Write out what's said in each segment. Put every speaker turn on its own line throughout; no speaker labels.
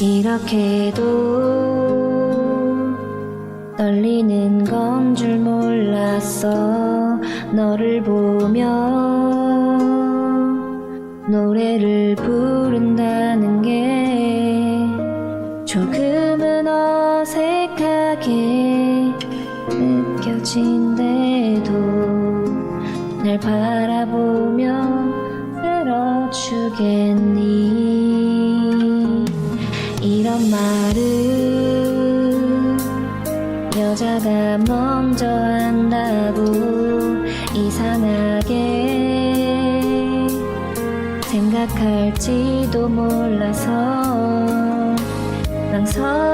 이렇게도 떨리는 건 줄 몰랐어. 너를 보며 노래를 부른다는 게 조금은 어색하게 느껴진대도 날 바라보며 들어주겠니 말을 여자가 먼저 한다고 이상하게 생각할지도 몰라서 망설여졌었지만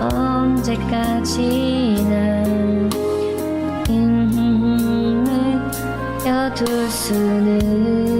언제까지나 힘을 껴둘 수는